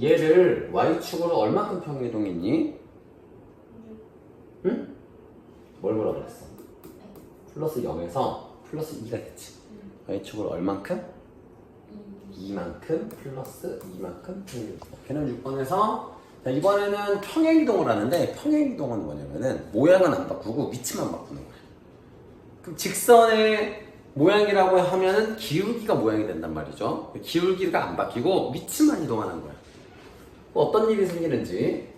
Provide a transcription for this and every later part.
얘를 y축으로 얼마큼 평행이동했니? 응? 뭘 뭐라 그랬어? 플러스 0에서 플러스 2가 됐지. y축으로 얼만큼? 2만큼 플러스 2만큼 평행이동. 걔는 6번에서 자, 이번에는 평행이동을 하는데 평행이동은 뭐냐면은 모양은 안 바꾸고 위치만 바꾸는 거야. 그럼 직선의 모양이라고 하면은 기울기가 모양이 된단 말이죠. 기울기가 안 바뀌고 위치만 이동하는 거야. 뭐 어떤 일이 생기는지.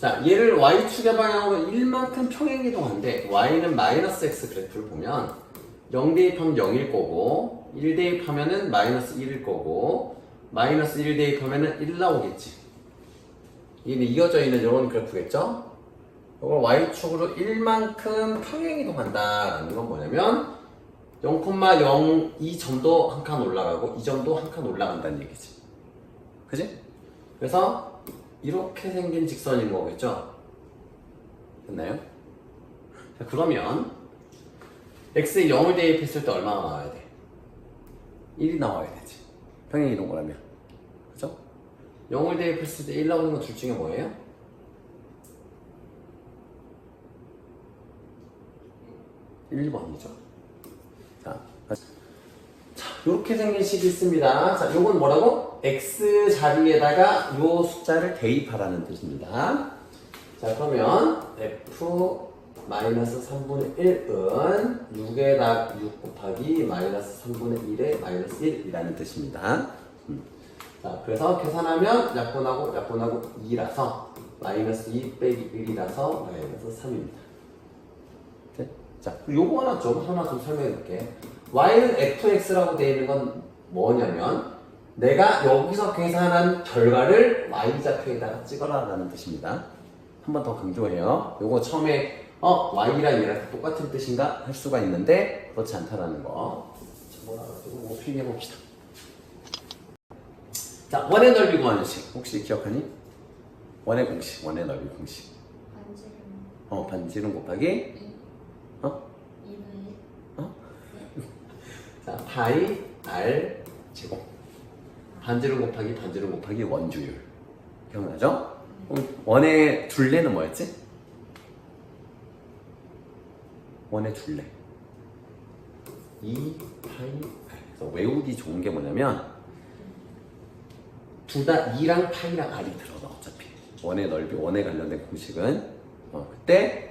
자, 얘를 y축의 방향으로 1만큼 평행이동한데 y는 마이너스 x 그래프를 보면 0 대입하면 0일 거고 1 대입하면은 마이너스 1일 거고 마이너스 1 대입하면은 1 나오겠지. 이게 이어져 있는 이런 그래프겠죠? 이걸 y축으로 1만큼 평행이동한다라는 건 뭐냐면 0,0이 점도 한 칸 올라가고 이 점도 한 칸 올라간다는 얘기지. 그지? 그래서 이렇게 생긴 직선인 거겠죠? 됐나요? 자, 그러면 x에 0을 대입했을 때 얼마가 나와야 돼? 1이 나와야 되지. 평행 이동을 하면. 그죠? 0을 대입했을 때 1 나오는 건 둘 중에 뭐예요? 1번이죠. 자, 자, 이렇게 생긴 식이 있습니다. 자, 요건 뭐라고? x 자리에다가 요 숫자를 대입하라는 뜻입니다. 자, 그러면 f 마이너스 3분의 1은 6에다 6 곱하기 마이너스 3분의 1에 마이너스 1이라는 뜻입니다. 음. 자, 그래서 계산하면 약분하고 약분하고 2라서 마이너스 2 빼기 1이라서 마이너스 3입니다. 네? 자, 요거 하나 좀 하나 좀 설명해 볼게. y는 fx라고 되어 있는 건 뭐냐면 내가 여기서 계산한 결과를 y좌표에다가 찍어라라는 뜻입니다. 한 번 더 강조해요. 요거 처음에 어 y랑 얘랑 똑같은 뜻인가 할 수가 있는데 그렇지 않다라는 거. 자, 몰라가지고 뭐 필기해 봅시다. 자, 원의 넓이 구하는 식 혹시 기억하니? 원의 공식, 원의 넓이 공식. 반지름 어, 반지름 곱하기 2 어? 2분의 자, 파이 r 제곱. 반지름 곱하기 반지름 곱하기 원주율. 기억나죠? 그럼 원의 둘레는 뭐였지? 원의 둘레. 2 파이 r. 그래서 외우기 좋은 게 뭐냐면 둘 다 2랑 파이랑 r이 들어가 어차피. 원의 넓이, 원에 관련된 공식은 어, 그때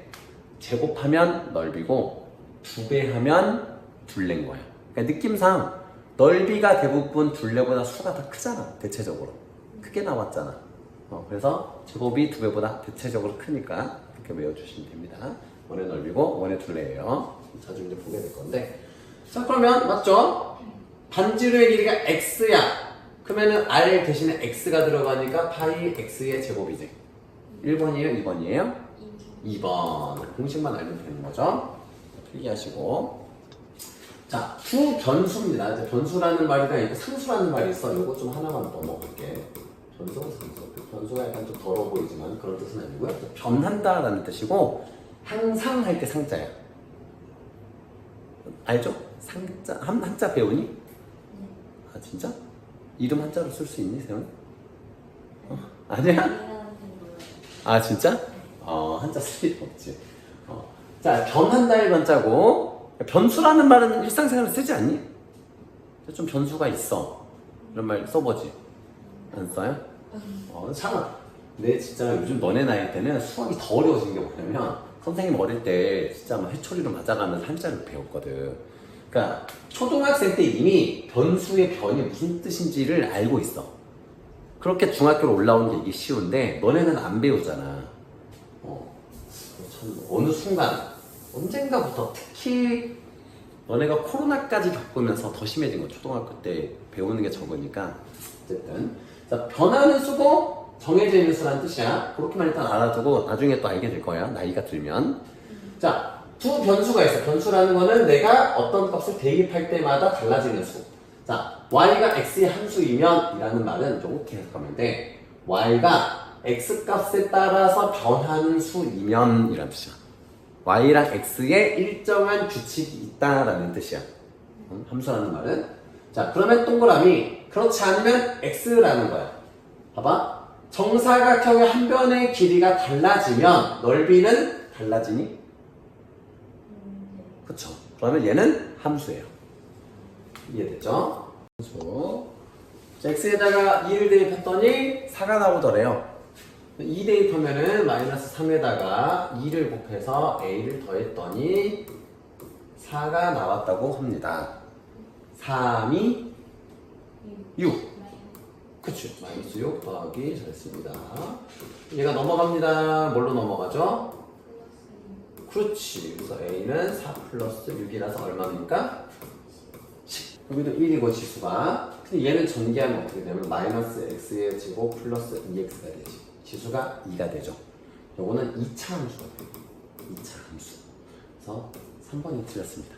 제곱하면 넓이고 두배 하면 둘레인 거야. 그러니까 느낌상 넓이가 대부분 둘레보다 수가 더 크잖아. 대체적으로 크게 나왔잖아. 어, 그래서 제곱이 두 배보다 대체적으로 크니까 이렇게 외워주시면 됩니다. 원의 넓이고 원의 둘레예요. 자주 이제 보게 될 건데. 자 그러면 맞죠? 반지름의 길이가 x야. 그러면은 r 대신에 x가 들어가니까 파이 x의 제곱이지. 1번이에요? 2번이에요? 2분 2번 공식만 알면 되는 거죠. 필기하시고 자, 두 변수입니다. 이제 변수라는 있고 상수라는 말이 있어. 이거 좀 하나만 더 넣어볼게. 변수가 상수. 변수가 약간 좀 더러워 보이지만 그런 뜻은 아니고요. 변한다라는 뜻이고 항상 할 때 상자야. 알죠? 상자 한 한자 배우니? 아 진짜? 이름 한자로 쓸 수 있니 세훈? 어, 아니야? 아 진짜? 어 한자 쓸 필요 없지. 어. 자 변 한다의 변자고 변수라는 말은 일상생활에 쓰지 않니? 좀 변수가 있어. 이런 말 써보지. 안 써요? 어 참. 내 진짜 요즘 너네 나이 때는 수학이 더 어려워진 게 뭐냐면 선생님 어릴 때 진짜 막 회초리로 맞아가면서 한자를 배웠거든. 그러니까 초등학생 때 이미 변수의 변이 무슨 뜻인지를 알고 있어. 그렇게 중학교로 올라오는 게 이게 쉬운데 너네는 안 배우잖아. 어, 참 어느 순간 언젠가부터 특히 너네가 코로나까지 겪으면서 더 심해진 거 초등학교 때 배우는 게 적으니까 어쨌든 자, 변하는 수고 정해져 있는 수라는 뜻이야. 그렇게만 일단 알아두고 나중에 또 알게 될 거야. 나이가 들면. 자, 두 변수가 있어. 변수라는 거는 내가 어떤 값을 대입할 때마다 달라지는 수. 자, y가 x의 한 수이면 이라는 말은 이렇게 해석하면 돼. y가 x 값에 따라서 변하는 수이면 이란 뜻이야. y랑 x에 일정한 규칙이 있다라는 뜻이야. 응? 함수라는 말은. 자, 그러면 동그라미 그렇지 않으면 x라는 거야. 봐봐. 정사각형의 한 변의 길이가 달라지면 넓이는 달라지니? 음, 네. 그쵸. 그러면 얘는 함수예요. 이해됐죠? 함수. 자, x에다가 2를 대입했더니 4가 나오더래요. 2 대입하면은 마이너스 3에다가 2를 곱해서 a를 더했더니 4가 나왔다고 합니다. 3이 6. 그치. 마이너스 6 더하기 잘했습니다. 얘가 넘어갑니다. 뭘로 넘어가죠? 그렇지. 그래서 a는 4 플러스 6이라서 얼마입니까? 10. 여기도 1이고 지수가. 근데 얘는 전개하면 어떻게 되냐면 마이너스 x의 제곱 플러스 2x가 되지. 지수가 2가 되죠. 요거는 2차 함수가 돼요. 2차 함수. 그래서 3번이 틀렸습니다.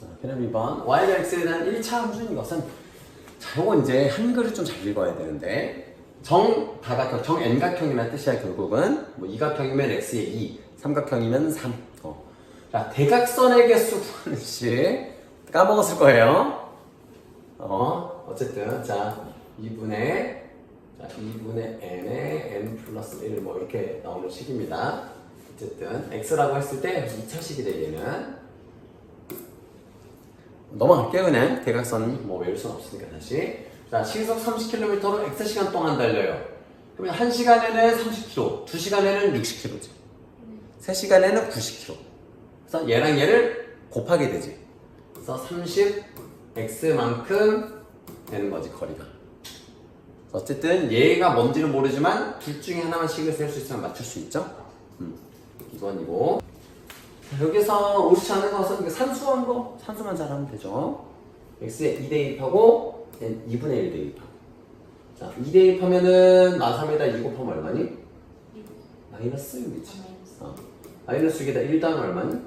자, 그럼 2번 y가 x에 대한 1차 함수인 것은 자, 요거 이제 한글을 좀 잘 읽어야 되는데 정 다각형, 정 n각형이라는 뜻이야 결국은 뭐 이각형이면 x에 2, 삼각형이면 3. 어. 자 대각선의 개수 구하는 식 까먹었을 거예요. 어 어쨌든 자 2분의 자 2분의 n에 n 플러스 1 뭐 이렇게 나오는 식입니다. 어쨌든 x라고 했을 때 2차식이 돼 얘는 넘어갈게요 그냥. 대각선 뭐 외울 수는 없으니까 다시. 자 시속 30km로 x시간 동안 달려요. 그러면 1시간에는 30km 2시간에는 60km지 3시간에는 90km 그래서 얘랑 얘를 곱하게 되지. 그래서 30x만큼 되는 거지 거리가 어쨌든 얘가 뭔지는 모르지만 둘 중에 하나만 식을 셀수 있으면 맞출 수 있죠 음, 이번이고 자, 여기서 옳지 않은 것은 산수한 거 산수만 잘하면 되죠. x에 2 대입하고 n 2분의 1 대입하고 자, 2 대입하면은 마3에다 2 곱하면 얼마니? 마이너스 6이지. 어. 마이너스 6에다 1 더하면 얼마니?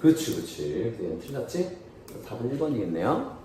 그렇지 그렇지. 그냥 틀렸지? 답은 1번이겠네요.